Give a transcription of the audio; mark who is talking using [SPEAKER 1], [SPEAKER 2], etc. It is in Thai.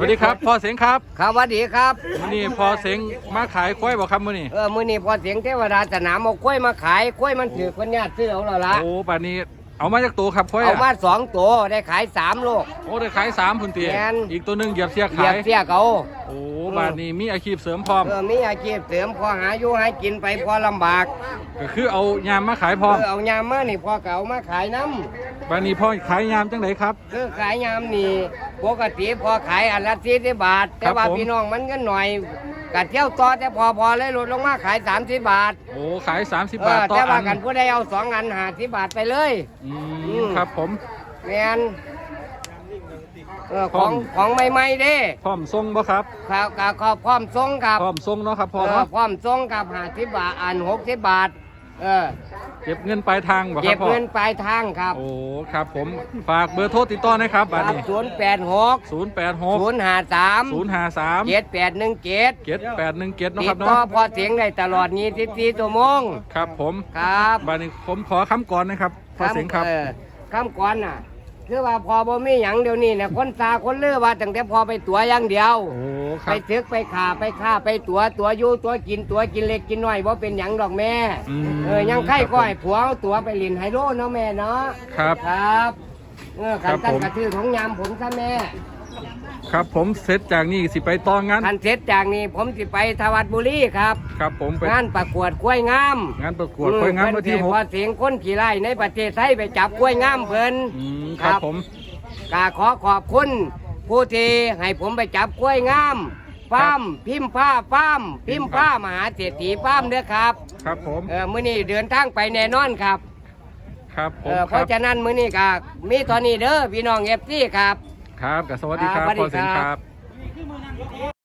[SPEAKER 1] วัสดีครับพ่อเสียงครับ
[SPEAKER 2] ครับสวัสดีครับ
[SPEAKER 1] มื้อนี้พ่อเสียงมาขายกล้วยบ่ครับมื้อนี้
[SPEAKER 2] เออมื้อนี้พอเสียงเทวดาสนามเอากล้วยมาขายกล้วยมันถือคนญาติซื้อเอาแล้วล่ะ
[SPEAKER 1] โอ้ป่านนี้เอามาจากตัวครับกล้วย
[SPEAKER 2] เอา
[SPEAKER 1] อะ
[SPEAKER 2] มาสองตัวได้ขายสามโลก
[SPEAKER 1] โอ้ได้ขาย3พุ่นติ
[SPEAKER 2] แม่น
[SPEAKER 1] อีกตัวหนึงเหยียบเสีย
[SPEAKER 2] เหยี
[SPEAKER 1] ขายย
[SPEAKER 2] บเสียเขา
[SPEAKER 1] โอ้ ป่านนี้มีอาชีพเสริมพร้อม
[SPEAKER 2] เออมีอาชีพเสริมพอหาอยู่หากินไปพอลำบาก
[SPEAKER 1] ก็คือเอายามมาขายพร้อม
[SPEAKER 2] เออเอายามมานี่พอเก่ามาขายน้
[SPEAKER 1] ป่านนี้พ่อขายยามจังไดครับำ
[SPEAKER 2] คือขายยามนี่ปกติพอขายอันละสี่สิบบาท แต่ว่า
[SPEAKER 1] ผม
[SPEAKER 2] พี่น้องมันก็หน่อยกัดเที่ยวต่อแต่พอพอเลยลดลงมาขายสามสิบบาท
[SPEAKER 1] โอ้ขาย 30
[SPEAKER 2] เอบา
[SPEAKER 1] ท
[SPEAKER 2] อ
[SPEAKER 1] ต่อ
[SPEAKER 2] แต่ว่า
[SPEAKER 1] อัน
[SPEAKER 2] กันผู้ใดเอาสองอันหาสิบบาทไปเลย
[SPEAKER 1] อื
[SPEAKER 2] อื
[SPEAKER 1] ม
[SPEAKER 2] ม
[SPEAKER 1] ครับผม
[SPEAKER 2] แมน เออ
[SPEAKER 1] พ
[SPEAKER 2] ข
[SPEAKER 1] ร้
[SPEAKER 2] อ
[SPEAKER 1] อม
[SPEAKER 2] งของใหม่ๆเด้
[SPEAKER 1] พร้อมส่งบ่ครับ
[SPEAKER 2] ครับกับขอพร้อมส่งกับ
[SPEAKER 1] พร้อมส่งเนาะครับพ่อ
[SPEAKER 2] เออ
[SPEAKER 1] เนาะ
[SPEAKER 2] พร้อมส่งกับหาสิบบาทอันหกสิบบาท เออ
[SPEAKER 1] เก็บเงินปลายทางบ่ค
[SPEAKER 2] เก็
[SPEAKER 1] รับบพ่อ
[SPEAKER 2] เงินปลายทางครับ
[SPEAKER 1] โอ้ครับผมฝากเบอร์โทรติดต่อหนะครับ
[SPEAKER 2] ค
[SPEAKER 1] บัด
[SPEAKER 2] รับ
[SPEAKER 1] นี้
[SPEAKER 2] ศูนย์แปดหก
[SPEAKER 1] 086
[SPEAKER 2] ศูนย์ห้าสาม
[SPEAKER 1] 053
[SPEAKER 2] เจ็ดแปดหนึ่งเจ็ด
[SPEAKER 1] เจ็ดแปดหนึ่งเจ็ดเนาะ
[SPEAKER 2] ติ
[SPEAKER 1] ครั
[SPEAKER 2] ด
[SPEAKER 1] บ
[SPEAKER 2] ต่อ
[SPEAKER 1] เนาะ
[SPEAKER 2] พอเสียงได้ตลอดนี้สิบสี่ชั่วโมง
[SPEAKER 1] ครับผม
[SPEAKER 2] ครับ
[SPEAKER 1] บัดนี้ผมขอคำก่อนนะครับพอเสียงครับ
[SPEAKER 2] เออคำก่อนน่ะ คือว่าพอบ่มีหยังเดี๋ยวนี้เนี่ยคนตาคนเลือว่าตั้งแต่พอไปตัวอย่างเดียว
[SPEAKER 1] โอ้ค
[SPEAKER 2] ไป
[SPEAKER 1] รับ
[SPEAKER 2] ซึกไปขาไปฆ่าไปตัวตัวอยู่ตัวกินตัวกินเล็กกินน้อยว่าเป็นหยังดอกแม่
[SPEAKER 1] อืม
[SPEAKER 2] เออยังไข่
[SPEAKER 1] ครับ
[SPEAKER 2] ก้อยผัวเอาตัวไปลินไฮโลเนาะแม่เนาะ
[SPEAKER 1] ครับ
[SPEAKER 2] ครับเออ
[SPEAKER 1] ครั
[SPEAKER 2] ขัน
[SPEAKER 1] บ
[SPEAKER 2] ตั้ง
[SPEAKER 1] ผม
[SPEAKER 2] กระทือของยามผมซะแม่
[SPEAKER 1] ครับผมเสร็จจากนี้สิไปต่องาน
[SPEAKER 2] ขันเสร็จจากนี้ผมสิไปทวัดบุรีครับ
[SPEAKER 1] ครับ ผมไป
[SPEAKER 2] งานประกวดกล้วยงาม
[SPEAKER 1] งานประกวดไปงานวันที่ห
[SPEAKER 2] เพิ่
[SPEAKER 1] ก
[SPEAKER 2] พอเสียงคนขี่ไล่ในประเทศไทยไปจับกล้วยงามเพิ่น
[SPEAKER 1] อืมครับผม
[SPEAKER 2] กาขอขอบคุณผู้ที่ให้ผมไปจับกล้วยงามฟาร์มพิมพ์ผ้าฟาร์มพิมพ์ผ้ามหาเศรษฐีฟาร์มเด้อครับ
[SPEAKER 1] ครับผม
[SPEAKER 2] เออมื้อนี้เดินทางไปแน่นอนครับ
[SPEAKER 1] ครับผ
[SPEAKER 2] เอ
[SPEAKER 1] ม
[SPEAKER 2] อเพ
[SPEAKER 1] ครั
[SPEAKER 2] ราะ
[SPEAKER 1] บ
[SPEAKER 2] ฉะนั้นมื้อนี้ก็มีเท่านี้เด้อพี่น้อง FC ครับ
[SPEAKER 1] ครับกับสวัสดีครับ
[SPEAKER 2] ครับสวัสดี
[SPEAKER 1] พอเสียง
[SPEAKER 2] ค
[SPEAKER 1] ค
[SPEAKER 2] รั
[SPEAKER 1] รับ บ